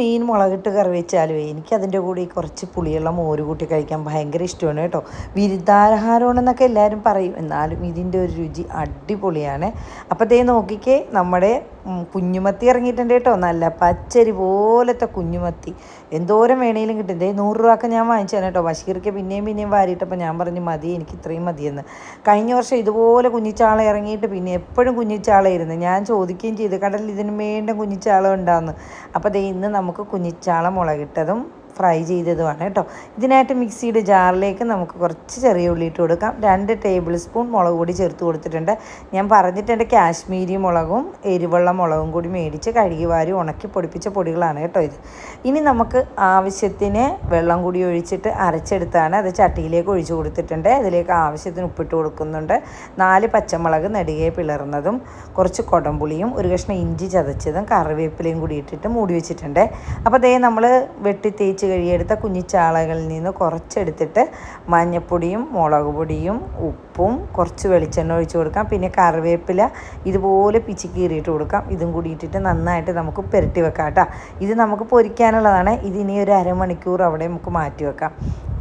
മീൻ മുളകിട്ട് കറി വെച്ചാലും എനിക്കതിന്റെ കൂടെ ഈ കുറച്ച് പുളിയുള്ള മോര് കൂട്ടി കഴിക്കാൻ ഭയങ്കര ഇഷ്ടമാണ് കേട്ടോ. വിരുദ്ധാഹാരമാണെന്നൊക്കെ എല്ലാവരും പറയും. എന്നാലും ഇതിന്റെ ഒരു രുചി അടിപൊളിയാണ്. അപ്പോൾ ദേ നോക്കിക്കേ നമ്മുടെ കുഞ്ഞുമത്തി ഇറങ്ങിയിട്ടുണ്ട് കേട്ടോ. നല്ല പച്ചരി പോലത്തെ കുഞ്ഞുമത്തി. എന്തോരം വേണേലും കിട്ടും. ഇതേ നൂറ് രൂപക്ക് ഞാൻ വാങ്ങിച്ചാണ് കേട്ടോ. ബഷീർക്ക് പിന്നെയും പിന്നെയും വാരിയിട്ടപ്പോൾ ഞാൻ പറഞ്ഞു മതി എനിക്ക് ഇത്രയും മതിയെന്ന്. കഴിഞ്ഞ വർഷം ഇതുപോലെ കുഞ്ഞിച്ചാള ഇറങ്ങിയിട്ട് പിന്നെ എപ്പോഴും കുഞ്ഞിച്ചാളയായിരുന്നു ഞാൻ ചോദിക്കുകയും ചെയ്തു കടലിൽ ഇതിന് വേണ്ട കുഞ്ഞിച്ചാള ഉണ്ടാകുന്നു അപ്പോൾ ദേ ഇന്ന് നമുക്ക് കുഞ്ഞിച്ചാള മുളകിട്ടതും ഫ്രൈ ചെയ്തതുമാണ് കേട്ടോ. ഇതിനായിട്ട് മിക്സിയുടെ ജാറിലേക്ക് നമുക്ക് കുറച്ച് ചെറിയ ഉള്ളി ഇട്ട് കൊടുക്കാം. രണ്ട് ടേബിൾ സ്പൂൺ മുളക് പൊടി ചേർത്ത് കൊടുത്തിട്ടുണ്ട്. ഞാൻ പറഞ്ഞിട്ടുണ്ട് കാശ്മീരി മുളകും എരിവെള്ള മുളകും കൂടി മേടിച്ച് കഴുകി വാരി ഉണക്കി പൊടിപ്പിച്ച പൊടികളാണ് കേട്ടോ ഇത്. ഇനി നമുക്ക് ആവശ്യത്തിന് വെള്ളം കൂടി ഒഴിച്ചിട്ട് അരച്ചെടുത്താണ് അത് ചട്ടിയിലേക്ക് ഒഴിച്ചു കൊടുത്തിട്ടുണ്ട്. അതിലേക്ക് ആവശ്യത്തിന് ഉപ്പിട്ട് കൊടുക്കുന്നുണ്ട്. നാല് പച്ചമുളക് നെടുകെ പിളർന്നതും കുറച്ച് കൊടംപുളിയും ഒരു കഷ്ണം ഇഞ്ചി ചതച്ചതും കറിവേപ്പിലയും കൂടി ഇട്ടിട്ട് മൂടി വെച്ചിട്ടുണ്ട്. അപ്പോൾ അതേ നമ്മൾ വെട്ടി തേച്ച് കഴിയെടുത്ത കുഞ്ഞിച്ചാളകളിൽ നിന്ന് കുറച്ചെടുത്തിട്ട് മഞ്ഞപ്പൊടിയും മുളക് പൊടിയും ഉപ്പും കുറച്ച് വെളിച്ചെണ്ണ ഒഴിച്ച് കൊടുക്കാം. പിന്നെ കറിവേപ്പില ഇതുപോലെ പിച്ചിക്കീറിയിട്ട് കൊടുക്കാം. ഇതും കൂടി ഇട്ടിട്ട് നന്നായിട്ട് നമുക്ക് പുരട്ടി വെക്കാം കേട്ടോ. ഇത് നമുക്ക് പൊരിക്കാനുള്ളതാണ്. ഇതിനി ഒരു അരമണിക്കൂർ അവിടെ നമുക്ക് മാറ്റി വെക്കാം.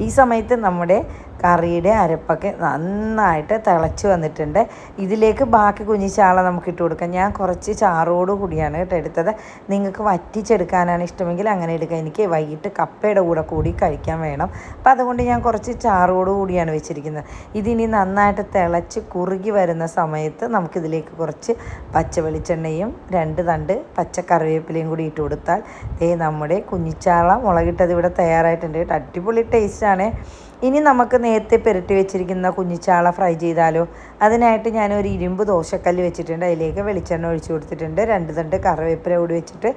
ഈ സമയത്ത് നമ്മുടെ കറിയുടെ അരപ്പൊക്കെ നന്നായിട്ട് തിളച്ച് വന്നിട്ടുണ്ട്. ഇതിലേക്ക് ബാക്കി കുഞ്ഞിച്ചാള നമുക്ക് ഇട്ട് കൊടുക്കാം. ഞാൻ കുറച്ച് ചാറോട് കൂടിയാണ് കേട്ടോ എടുത്തത്. നിങ്ങൾക്ക് വറ്റിച്ചെടുക്കാനാണ് ഇഷ്ടമെങ്കിൽ അങ്ങനെ എടുക്കാം. എനിക്ക് വൈകിട്ട് കപ്പയുടെ കൂടെ കൂടി കഴിക്കാൻ വേണം. അപ്പം അതുകൊണ്ട് ഞാൻ കുറച്ച് ചാറോട് കൂടിയാണ് വെച്ചിരിക്കുന്നത്. ഇതിനി നന്നായിട്ട് തിളച്ച് കുറുകി വരുന്ന സമയത്ത് നമുക്കിതിലേക്ക് കുറച്ച് പച്ച വെളിച്ചെണ്ണയും രണ്ട് തണ്ട് പച്ച കറിവേപ്പിലയും കൂടി ഇട്ട് കൊടുത്താൽ ദേ നമ്മുടെ കുഞ്ഞിച്ചാള മുളകിട്ടത് ഇവിടെ തയ്യാറായിട്ടുണ്ട് കേട്ടോ. അടിപൊളി ടേസ്റ്റാണ് ഇനി നമുക്ക് നേരത്തെ പുരട്ടി വെച്ചിരിക്കുന്ന കുഞ്ഞിച്ചാള ഫ്രൈ ചെയ്താലോ? അതിനായിട്ട് ഞാൻ ഒരു ഇരുമ്പ് ദോശക്കല്ല് വെച്ചിട്ടുണ്ട്. അതിലേക്ക് വെളിച്ചെണ്ണ ഒഴിച്ചു കൊടുത്തിട്ടുണ്ട്. രണ്ട് തണ്ട് കറിവേപ്പില കൂടി വെച്ചിട്ട്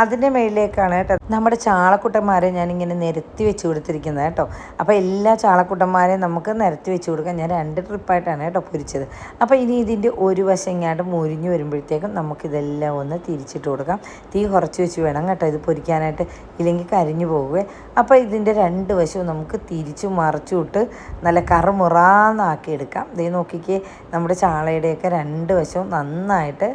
അതിന്റെ മേളിലേക്കാണ് കേട്ടോ. നമ്മുടെ ചാളക്കുട്ടന്മാരെ ഞാനിങ്ങനെ നിരത്തി വെച്ച് കൊടുത്തിരിക്കുന്നത് കേട്ടോ. അപ്പോൾ എല്ലാ ചാളക്കുട്ടന്മാരെയും നമുക്ക് നിരത്തി വെച്ച് കൊടുക്കാം. ഞാൻ രണ്ട് ട്രിപ്പായിട്ടാണ് കേട്ടോ പൊരിച്ചത്. അപ്പോൾ ഇനി ഇതിന്റെ ഒരു വശം ഇങ്ങാണ്ട് മുരിഞ്ഞ് വരുമ്പോഴത്തേക്കും നമുക്കിതെല്ലാം ഒന്ന് തിരിച്ചിട്ട് കൊടുക്കാം. തീ കുറച്ച് വെച്ച് വേണം കേട്ടോ ഇത് പൊരിക്കാനായിട്ട്. ഇല്ലെങ്കിൽ കരിഞ്ഞു പോകുക അപ്പോൾ ഇതിന്റെ രണ്ട് വശവും നമുക്ക് തിരിച്ചു മറച്ചു വിട്ട് നല്ല കറുമുറാന്നാക്കി എടുക്കാം ദേ നോക്കിക്കേ നമ്മുടെ ചാളയുടെയൊക്കെ രണ്ട് വശവും നന്നായിട്ട്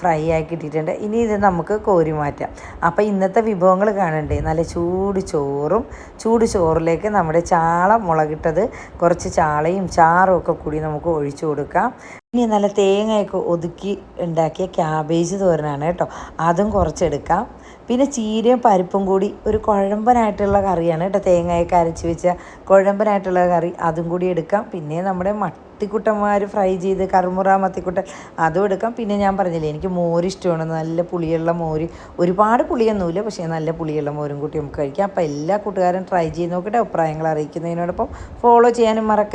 ഫ്രൈ ആക്കി ഇട്ടിട്ടുണ്ട് ഇനി ഇത് നമുക്ക് കോരി മാറ്റാം. അപ്പോൾ ഇന്നത്തെ വിഭവങ്ങൾ കാണണ്ടേ? നല്ല ചൂട് ചോറും ചൂട് ചോറിലേക്ക് നമ്മുടെ ചാള മുളകിട്ടത് കുറച്ച് ചാളയും ചാറും ഒക്കെ കൂടി നമുക്ക് ഒഴിച്ചു കൊടുക്കാം. ഇനി നല്ല തേങ്ങയൊക്കെ ഒതുക്കി ഉണ്ടാക്കിയ ക്യാബേജ് തോരനാണ് കേട്ടോ. അതും കുറച്ചെടുക്കാം. പിന്നെ ചീരയും പരിപ്പും കൂടി ഒരു കുഴമ്പനായിട്ടുള്ള കറിയാണ് കേട്ടോ. തേങ്ങയൊക്കെ അരച്ച് വെച്ച കുഴമ്പനായിട്ടുള്ള കറി അതും കൂടി എടുക്കാം. പിന്നെ നമ്മുടെ മത്തിക്കുട്ടന്മാർ ഫ്രൈ ചെയ്ത് കറുമുറ മത്തിക്കുട്ടൻ അതും എടുക്കാം. പിന്നെ ഞാൻ പറഞ്ഞില്ലേ എനിക്ക് മോര് ഇഷ്ടമാണ്. നല്ല പുളിയുള്ള മോര്. ഒരുപാട് പുളിയൊന്നുമില്ല പക്ഷേ നല്ല പുളിയുള്ള മോരും കൂട്ടി നമുക്ക് കഴിക്കാം. അപ്പോൾ എല്ലാ കൂട്ടുകാരും ട്രൈ ചെയ്ത് നോക്കട്ടെ. അഭിപ്രായങ്ങൾ അറിയിക്കുന്നതിനോടൊപ്പം ഫോളോ ചെയ്യാനും മറക്കരുത്.